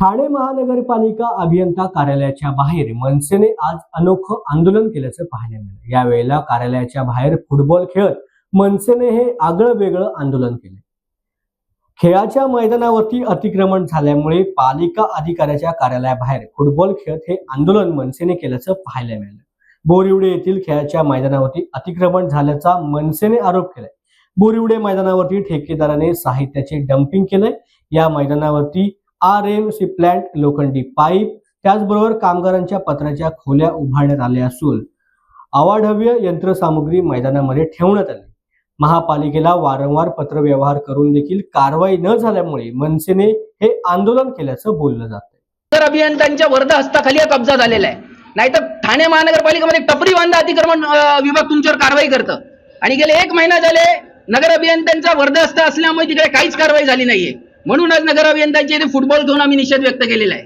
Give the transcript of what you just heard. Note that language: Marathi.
ठाणे महानगरपालिका अभियंता कार्यालयाच्या बाहेर मनसेने आज अनोखं आंदोलन केल्याचं पाहायला मिळालं. यावेळेला कार्यालयाच्या बाहेर फुटबॉल खेळत मनसेने हे आगळं वेगळं आंदोलन केले. खेळाच्या मैदानावरती अतिक्रमण झाल्यामुळे पालिका अधिकाऱ्याच्या कार्यालयाबाहेर फुटबॉल खेळत हे आंदोलन मनसेने केल्याचं पाहायला मिळालं. बोरिवडे येथील खेळाच्या मैदानावरती अतिक्रमण झाल्याचा मनसेने आरोप केलाय. बोरिवडे मैदानावरती ठेकेदाराने साहित्याचे डम्पिंग केलंय. या मैदानावरती आर एम सी प्लॅन्ट लोखंडी पाईप त्याचबरोबर कामगारांच्या पत्राच्या खोल्या उभारण्यात आल्या असून अवाढव्य यंत्रसामुग्री मैदानामध्ये ठेवण्यात आली. महापालिकेला वारंवार पत्रव्यवहार करून देखील कारवाई न झाल्यामुळे मनसेने हे आंदोलन केल्याचं बोललं जात तर अभियंत्यांच्या वर्ध हस्ताखाली हा कब्जा झालेला आहे. नाहीतर ठाणे महानगरपालिकेमध्ये टपरी बांधा अतिक्रमण विभाग तुमच्यावर कारवाई करतं. आणि गेले एक महिना झाले नगर अभियंत्यांचा वर्ध हस्त असल्यामुळे तिकडे काहीच कारवाई झाली नाहीये. म्हणूनच नगर अभियंत्यांचे फुटबॉल घेऊन आम्ही निषेध व्यक्त केलेला आहे.